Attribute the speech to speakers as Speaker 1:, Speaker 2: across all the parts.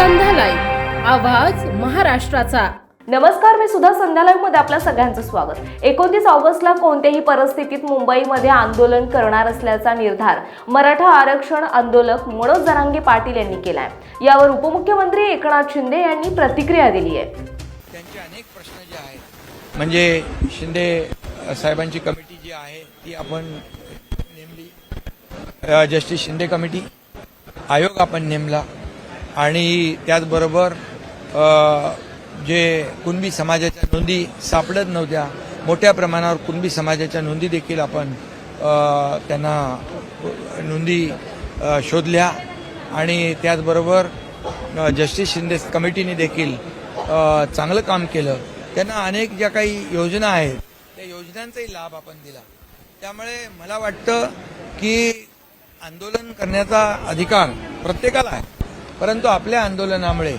Speaker 1: आवाज महाराष्ट्राचा.
Speaker 2: नमस्कार मी सुद्धा संध्या लाईव्हमध्ये आपल्या सगळ्यांचं स्वागत. एकोणतीस ऑगस्टला कोणत्याही परिस्थितीत मुंबईमध्ये आंदोलन करणार असल्याचा निर्धार मराठा आरक्षण आंदोलक मनोज जरांगे पाटील यांनी केलाय. यावर उपमुख्यमंत्री एकनाथ शिंदे यांनी प्रतिक्रिया दिली आहे.
Speaker 3: त्यांचे अनेक प्रश्न जे आहेत म्हणजे शिंदे साहेबांची कमिटी जी आहे ती आपण नेमली. जस्टिस शिंदे कमिटी आयोग आपण नेमला. आणि त्याचबरोबर जे कुणबी समाजाच्या नोंदी सापडत नव्हत्या मोठ्या प्रमाणावर कुणबी समाजाच्या नोंदी देखील आपण त्यांना नोंदी शोधल्या. आणि त्याचबरोबर जस्टिस शिंदे कमिटीने देखील चांगलं काम केलं. त्यांना अनेक ज्या काही योजना आहेत त्या योजनांचाही लाभ आपण दिला. त्यामुळे मला वाटतं की आंदोलन करण्याचा अधिकार प्रत्येकाला आहे. परंतु आपल्या आंदोलनामुळे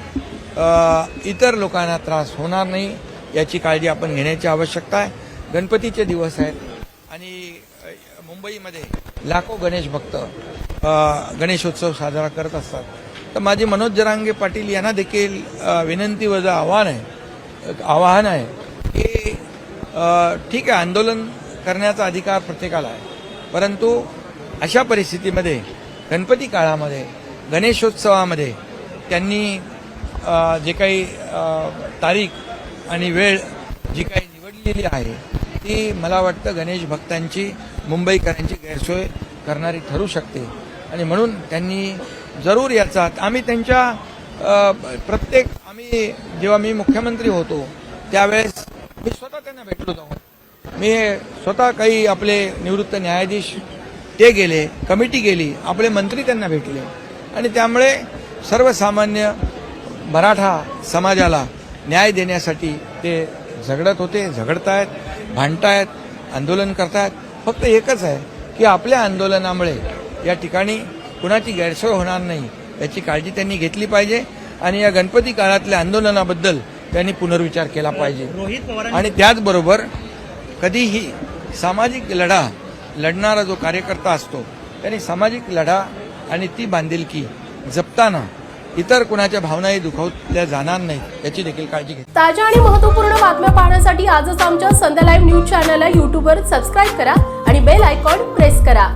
Speaker 3: इतर लोकांना त्रास होणार नाही याची काळजी आपण घेण्याची आवश्यकता आहे. गणपतीचे दिवस आहेत आणि मुंबईमध्ये लाखो गणेश भक्त गणेशोत्सव साजरा करत असतात. तर माझे मनोज जरांगे पाटील यांना देखील विनंती वजा आव्हान आहे आवाहन आहे की ठीक आहे आंदोलन करण्याचा अधिकार प्रत्येकाला आहे. परंतु अशा परिस्थितीमध्ये गणपती काळामध्ये गणेशोत्सवामध्ये त्यांनी जे काही तारीख आणि वेळ जी काही निवडलेली आहे ती मला वाटतं गणेश भक्तांची मुंबईकरांची गैरसोय करणारी ठरू शकते. आणि म्हणून त्यांनी जरूर याचा आम्ही त्यांच्या प्रत्येक आम्ही जेव्हा मी मुख्यमंत्री होतो त्यावेळेस मी स्वतः त्यांना भेटलो जाऊन. मी स्वतः काही आपले निवृत्त न्यायाधीश ते गेले कमिटी गेली आपले मंत्री त्यांना भेटले. आणि त्यामुळे सर्वसामान्य मराठा समाजाला न्याय देण्यासाठी ते झगडत होते झगडतायत भांडतायत आंदोलन करतायत. फक्त एकच आहे की आपल्या आंदोलनामुळे या ठिकाणी कुणाची गैरसोय होणार नाही याची काळजी त्यांनी घेतली पाहिजे आणि या गणपती काळातल्या आंदोलनाबद्दल त्यांनी पुनर्विचार केला पाहिजे. आणि त्याचबरोबर कधीही सामाजिक लढा लढणारा जो कार्यकर्ता असतो त्याने सामाजिक लढा आणि ती बांधिलकी जपताना इतर कुणाच्या भावनाही दुखावल्या जाणार नाही याची देखील काळजी घ्या
Speaker 1: ताज्या आणि महत्त्वपूर्ण बातम्या पाहण्यासाठी आजच आमच्या संध्या लाईव्ह न्यूज चॅनलला युट्यूबवर सबस्क्राईब करा आणि बेल आयकॉन प्रेस करा.